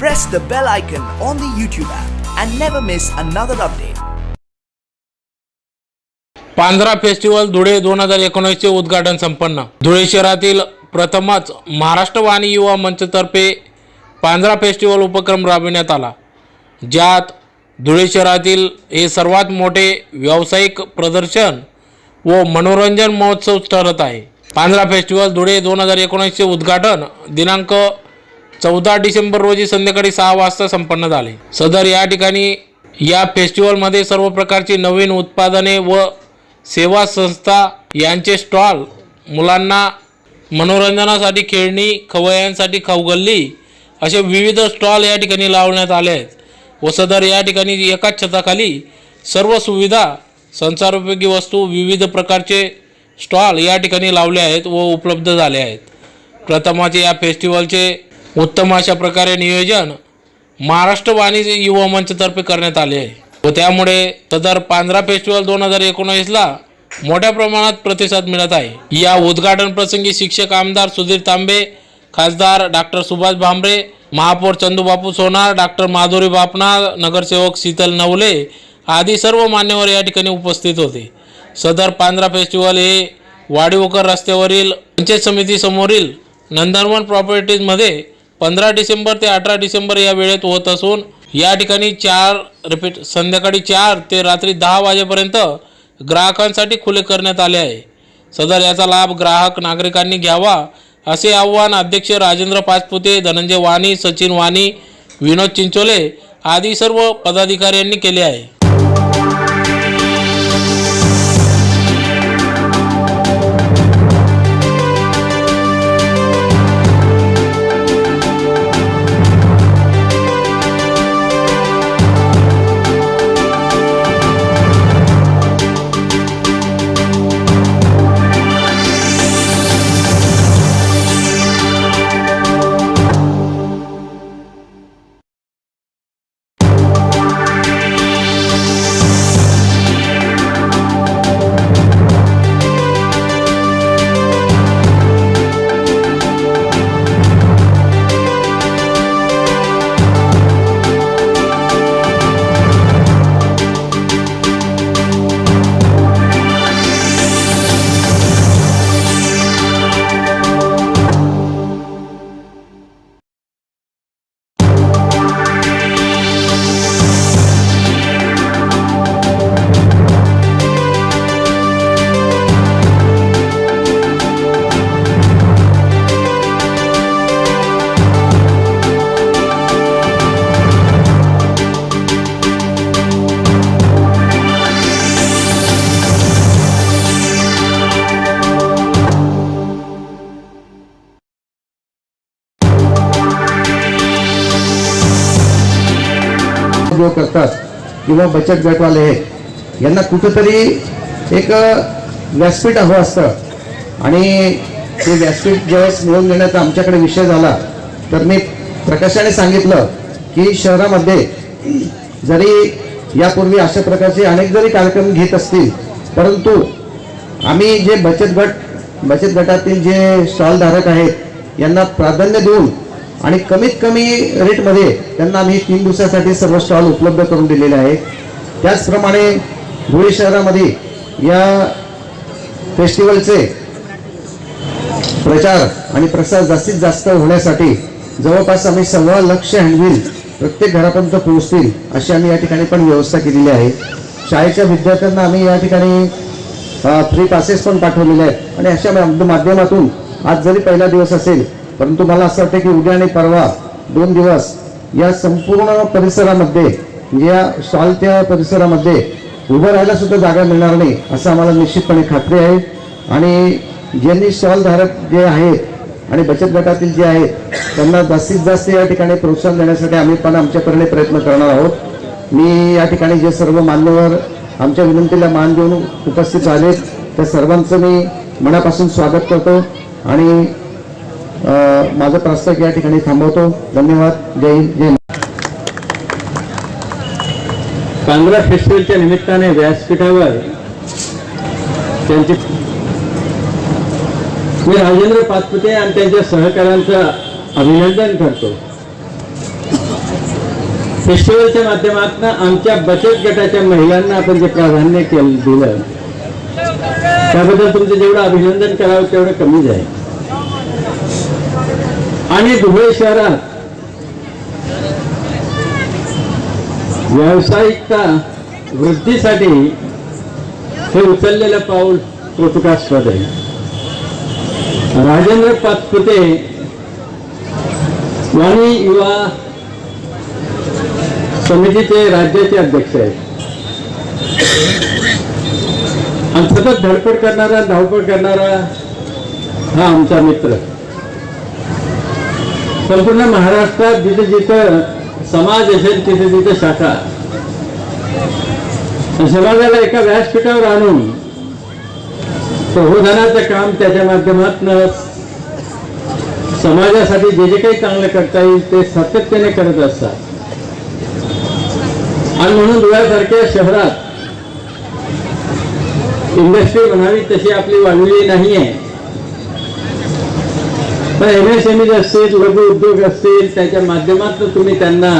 press the bell icon on the YouTube app and never miss another update. पांढरा festival Dhule दोन हजार एकोणीसचे उद्घाटन संपन्न. धुळे शहरातील प्रथमच महाराष्ट्र वाणी युवा मंचतर्फे पांजरा फेस्टिवल उपक्रम राबविण्यात आला. ज्यात धुळे शहरातील हे सर्वात मोठे व्यावसायिक प्रदर्शन व मनोरंजन महोत्सव ठरत आहे. पांजरा फेस्टिवल धुळे दोन हजार एकोणीसचे उद्घाटन दिनांक चौदा डिसेंबर रोजी संध्याकाळी सहा वाजता संपन्न झाले. सदर या ठिकाणी या फेस्टिवलमध्ये सर्व प्रकारची नवीन उत्पादने व सेवा संस्था यांचे स्टॉल मुलांना मनोरंजनासाठी खेळणी खवय्यांसाठी खाऊगल्ली असे विविध स्टॉल या ठिकाणी लावण्यात आले आहेत व सदर या ठिकाणी एकाच छताखाली सर्व सुविधा संसारोपयोगी वस्तू विविध प्रकारचे स्टॉल या ठिकाणी लावले आहेत व उपलब्ध झाले आहेत. प्रथमाचे या फेस्टिवलचे उत्तम अशा प्रकारे नियोजन महाराष्ट्र वाणी युवा मंचतर्फे करण्यात आले आहे. व त्यामुळे सदर पांढरा फेस्टिवल दोन हजार एकोणीसला मोठ्या प्रमाणात प्रतिसाद मिळत आहे. या उद्घाटन प्रसंगी शिक्षक आमदार सुधीर तांबे खासदार डॉक्टर सुभाष भांबरे महापौर चंदूबापू सोनार डॉक्टर माधुरी बापना नगरसेवक शीतल नवले आदी सर्व मान्यवर या ठिकाणी उपस्थित होते. सदर पांढरा फेस्टिवल हे वाडीवकर रस्त्यावरील पंचायत समितीसमोरील नंदनवन प्रॉपर्टीजमध्ये पंधरा डिसेंबर ते अठरा डिसेंबर या वेळेत होत असून या ठिकाणी चार रिपीट संध्याकाळी चार ते रात्री दहा वाजेपर्यंत ग्राहकांसाठी खुले करण्यात आले आहे. सदर याचा लाभ ग्राहक नागरिकांनी घ्यावा असे आव्हान अध्यक्ष राजेंद्र पाचपुते धनंजय वाणी सचिन वाणी विनोद चिंचोले आदी सर्व पदाधिकाऱ्यांनी केले आहे. किंवा बचत गटवाले आहेत यांना कुठंतरी एक व्यासपीठ हवं असतं. आणि ते व्यासपीठ ज्यावेळेस मिळवून देण्याचा आमच्याकडे विषय झाला तर मी प्रकाशाने सांगितलं की शहरामध्ये जरी यापूर्वी अशा प्रकारचे अनेक जरी कार्यक्रम घेत असतील परंतु आम्ही जे बचत गट बचत गटातील जे स्टॉलधारक आहेत यांना प्राधान्य देऊन आणि कमीत कमी रेटमध्ये त्यांना आम्ही तीन दिवसासाठी सर्व स्टॉल उपलब्ध करून दिलेले आहेत. त्याचप्रमाणे धुळे शहरामध्ये या फेस्टिवलचे प्रचार आणि प्रसार जास्तीत जास्त होण्यासाठी जवळपास आम्ही सव्वा लक्ष हँडबिल प्रत्येक घरापर्यंत पोहोचतील अशी आम्ही या ठिकाणी पण व्यवस्था केलेली आहे. शाळेच्या विद्यार्थ्यांना आम्ही या ठिकाणी फ्री पासेस पण पाठवलेले आहेत. आणि अशा माध्यमातून आज जरी पहिला दिवस असेल परंतु मला असं वाटतं की उद्या आणि परवा दोन दिवस या संपूर्ण परिसरामध्ये म्हणजे या या त्या परिसरामध्ये उभं राहायला सुद्धा जागा मिळणार नाही असं आम्हाला निश्चितपणे खात्री आहे. आणि ज्यांनी शॉलधारक जे आहेत आणि बचत गटातील जे आहेत त्यांना जास्तीत जास्त या ठिकाणी प्रोत्साहन देण्यासाठी आम्ही पण आमच्याकडे प्रयत्न करणार आहोत. मी या ठिकाणी जे सर्व मान्यवर आमच्या विनंतीला मान देऊन उपस्थित झाले त्या सर्वांचं मी मनापासून स्वागत करतो. आणि माझा प्रस्ताव या ठिकाणी थांबवतो. धन्यवाद. जय हिंद. जय कांग्रा फेस्टिवलच्या निमित्ताने व्यासपीठावर त्यांचे मी राजेंद्र पाचपुते आणि त्यांच्या सहकाऱ्यांचं अभिनंदन करतो. फेस्टिवलच्या माध्यमातून आमच्या बचत गटाच्या महिलांना आपण जे प्राधान्य केलं दिलं त्याबद्दल तुमचं जेवढं अभिनंदन करावं तेवढं कमीच आहे. आणि धुळे शहरात व्यावसायिकता वृद्धीसाठी हे उचललेलं पाऊल कौतुकास्पद आहे. राजेंद्र पाचपुते वाणी युवा समितीचे राज्याचे अध्यक्ष आहेत. आणि सतत धडपड करणारा धावपळ करणारा हा आमचा मित्र. संपूर्ण महाराष्ट्रात जिथे जिथं समाज असेल तिथे तिथे शाखा. समाजाला एका व्यासपीठावर आणून प्रबोधनाचं काम त्याच्या माध्यमातून समाजासाठी जे जे काही चांगलं करता येईल ते सातत्याने करत असतात. आणि म्हणून धुळ्यासारख्या शहरात इंडस्ट्री म्हणावी तशी आपली वाढलेली नाही आहे पण एम एस एम असतील लघु उद्योग असतील त्याच्या माध्यमातून तुम्ही त्यांना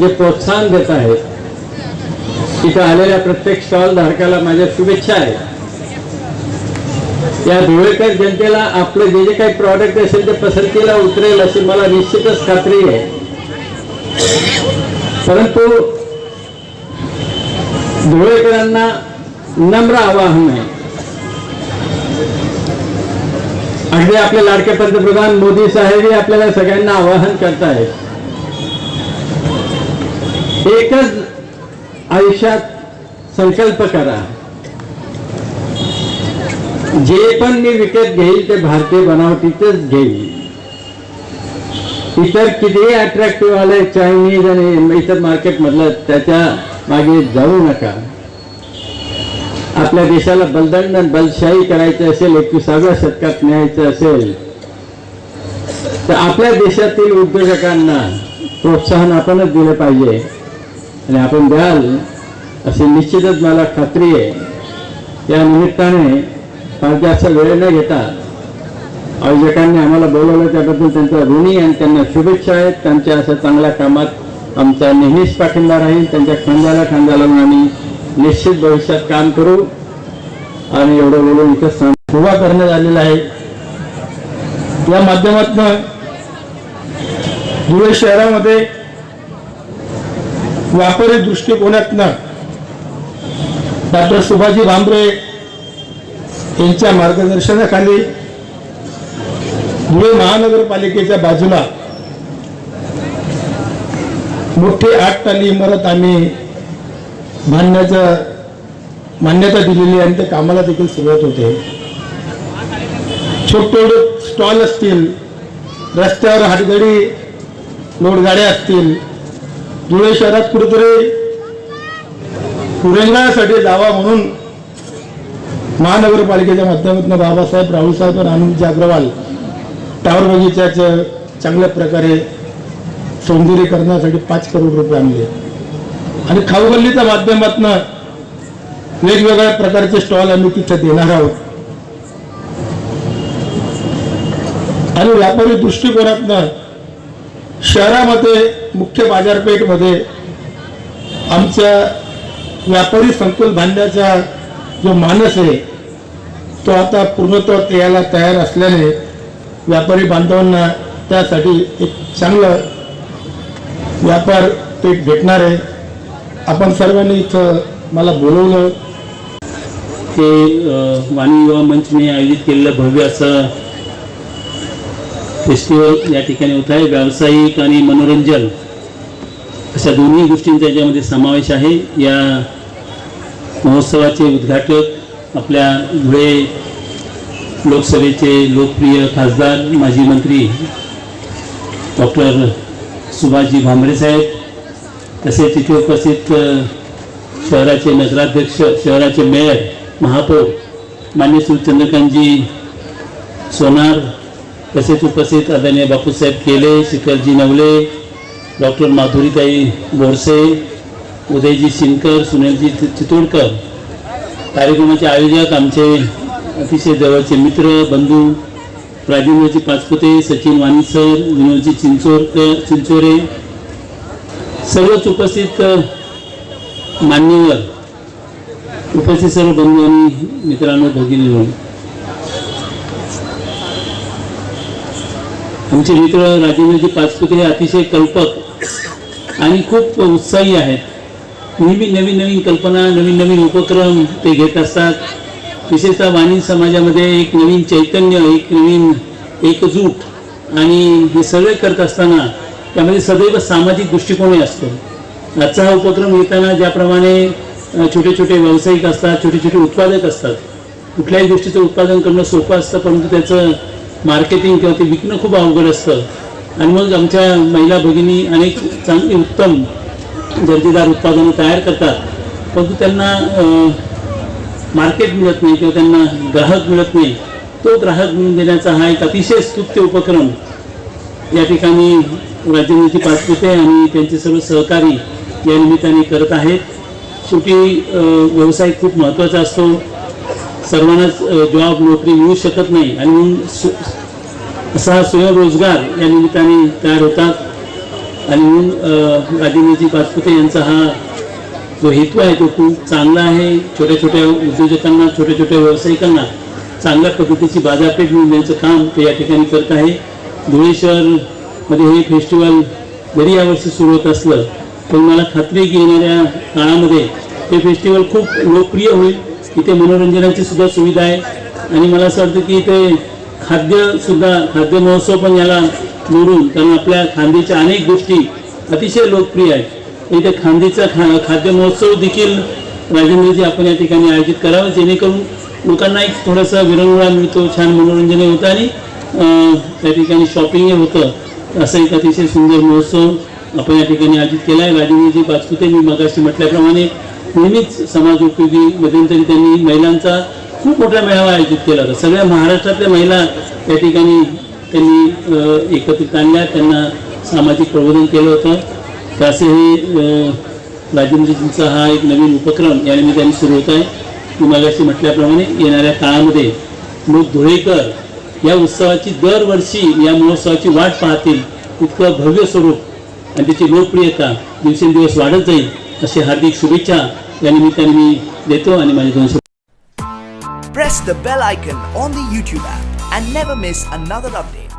जे प्रोत्साहन देत आहे तिथं आलेल्या प्रत्येक स्टॉल धारकाला माझ्या शुभेच्छा आहे या धुळेकर जनतेला आपलं जे जे काही प्रॉडक्ट असेल ते पसंतीला उतरेल अशी मला निश्चितच खात्री आहे. परंतु धुळेकरांना नम्र आवाहन आहे. अगदी आपले लाडके पंतप्रधान मोदी साहेबही आपल्याला सगळ्यांना आवाहन करतायत. एकच आयुष्यात संकल्प करा. जे पण मी विकत घेईल ते भारतीय बनावटीतच घेईल. इतर कितीही अट्रॅक्टिव्ह आले चायनीज आणि इतर मार्केट मधलं त्याच्यामागे जाऊ नका. आपल्या देशाला बलदंड बलशाही करायचं असेल एकविसाव्या शतकात न्यायचं असेल तर आपल्या देशातील उद्योजकांना प्रोत्साहन आपणच दिलं पाहिजे. आणि आपण द्याल अशी निश्चितच मला खात्री आहे. या निमित्ताने फार जास्त वेळ न घेता आयोजकांनी आम्हाला बोलवलं त्याबद्दल त्यांचा ऋणी आणि त्यांना शुभेच्छा आहेत. त्यांच्या अशा चांगल्या कामात आमचा नेहमीच पाठिंबा राहील. त्यांच्या खांद्याला खांदा लावून आम्ही निश्चित भविष्यात काम करू आणि एवढं बोलून इथं उभा करण्यात आलेला आहे. या माध्यमातून धुळे शहरामध्ये व्यापारी दृष्टिकोनातनं डॉक्टर सुभाजी भांबरे यांच्या मार्गदर्शनाखाली धुळे महानगरपालिकेच्या बाजूला मोठी आठ टाली इमारत आम्ही मानण्याचा मान्यता दिलेली आणि त्या कामाला देखील सुरुवात होते. छोटे स्टॉल असतील रस्त्यावर हातगाडी लोडगाड्या असतील धुळे शहरात कुठेतरी पुरंगासाठी जावा म्हणून महानगरपालिकेच्या माध्यमातून बाबासाहेब राहुलसाहेब आणि आनंदजी अग्रवाल टावर बगीच्याचं चांगल्या प्रकारे सौंदर्यीकरणासाठी पाच करोड रुपये आणले. आणि खाऊगल्लीच्या माध्यमातून वेगवेगळ्या प्रकारचे स्टॉल आम्ही तिथे देणार आहोत. आणि व्यापारी दृष्टिकोनातनं शहरामध्ये मुख्य बाजारपेठमध्ये आमच्या व्यापारी संकुल बांधण्याचा जो मानस आहे तो आता पूर्णत्व यायला तयार असल्याने व्यापारी बांधवांना त्यासाठी एक चांगलं व्यापार पेठ भेटणार आहे. आपण सर्वांनी इथं मला बोलवलं ते वाणी युवा मंचने आयोजित केलेलं भव्य असं फेस्टिवल या ठिकाणी होत आहे व्यावसायिक आणि मनोरंजन अशा दोन्ही गोष्टींचा याच्यामध्ये समावेश आहे. या महोत्सवाचे उद्घाटक आपल्या धुळे लोकसभेचे लोकप्रिय खासदार माजी मंत्री डॉक्टर सुभाषजी भांबरे साहेब तसेच इथे उपस्थित शहराचे नगराध्यक्ष शहराचे मेयर महापौर मान्य श्री चंद्रकांतजी सोनार तसेच उपस्थित आदरणीय बापूसाहेब केले शिखरजी नवले डॉक्टर माधुरीताई बोरसे उदयजी शिनकर सुनीलजी चितोडकर कार्यक्रमाचे आयोजक आमचे अतिशय जवळचे मित्र बंधू राजेंद्रजी पाचपुते सचिन वाणीसर विनोदजी चिंचोरकर चिंचोरे सर्वच उपस्थित मान्यवर उपस्थित सर्व बंधू आणि मित्रांनो भगिनी आमचे मित्र राजेंद्रजी पाचपुते हे अतिशय कल्पक आणि खूप उत्साही आहेत. नेहमी नवीन नवीन कल्पना नवीन नवीन उपक्रम ते घेत असतात. विशेषतः वाणी समाजामध्ये एक नवीन चैतन्य एक नवीन एकजूट आणि हे सगळे करत असताना त्यामध्ये सदैव सामाजिक दृष्टिकोनही असतो. आजचा हा उपक्रम येताना ज्याप्रमाणे छोटे छोटे व्यावसायिक असतात छोटे छोटे उत्पादक असतात कुठल्याही गोष्टीचं उत्पादन करणं सोपं असतं परंतु त्याचं मार्केटिंग किंवा ते विकणं खूप अवघड असतं. आणि मग आमच्या महिला भगिनी अनेक चांगली उत्तम दर्जेदार उत्पादनं तयार करतात. परंतु त्यांना मार्केट मिळत नाही किंवा त्यांना ग्राहक मिळत नाही. तो ग्राहक मिळून देण्याचा हा एक अतिशय स्तुत्य उपक्रम या ठिकाणी राज्यनिती पाचपुते आणि त्यांचे सर्व सहकारी या निमित्ताने करत आहेत. शेवटी व्यवसाय खूप महत्त्वाचा असतो. सर्वांनाच जॉब नोकरी मिळू शकत नाही आणि म्हणून सु- असा स्वयंरोजगार या निमित्ताने तयार होतात. आणि म्हणून राजेंद्रजी पाचपुते यांचा हा जो हेतू आहे तो खूप चांगला आहे. छोट्या छोट्या उद्योजकांना छोट्या छोट्या व्यावसायिकांना चांगल्या पद्धतीची बाजारपेठ मिळून द्यायचं काम ते या ठिकाणी करत आहे. धुळे मध्ये हे फेस्टिवल जरी यावर्षी सुरू होत असलं पण मला खात्री की येणाऱ्या काळामध्ये हे फेस्टिवल खूप लोकप्रिय होईल. इथे मनोरंजनाची सुद्धा सुविधा आहे. आणि मला असं वाटतं की इथे खाद्यसुद्धा खाद्य महोत्सव पण याला जोडून कारण आपल्या खांदीच्या अनेक गोष्टी अतिशय लोकप्रिय आहेत. इथे खांदीचा खा खाद्य महोत्सव देखील राजेंद्रजी आपण या ठिकाणी आयोजित करावं जेणेकरून लोकांना एक थोडासा विरंगुळा मिळतो छान मनोरंजनही होतं आणि त्या ठिकाणी शॉपिंगही होतं. असा एक अतिशय सुंदर महोत्सव आपण या ठिकाणी आयोजित केला आहे. राजेंद्रजी बाजपुते मी मगाशी म्हटल्याप्रमाणे नेहमीच समाज उपयोगी मध्यंतरी त्यांनी महिलांचा खूप मोठा मेळावा आयोजित केला होता. सगळ्या महाराष्ट्रातल्या महिला या ठिकाणी त्यांनी एकत्रित आणल्या. त्यांना सामाजिक प्रबोधन केलं होतं. त्याचे हे राजेंद्रजींचा हा एक नवीन उपक्रम या निमित्ताने सुरू होत आहे. मी मगाशी म्हटल्याप्रमाणे येणाऱ्या काळामध्ये लोक धुळेकर या उत्सवाची दरवर्षी या महोत्सवाची वाट पाहतील इतकं भव्य स्वरूप आणि त्याची लोकप्रियता दिवसेंदिवस वाढत जाईल अशी हार्दिक शुभेच्छा या निमित्ताने मी देतो आणि माझे दोन Press the bell icon on the YouTube app and never miss another update.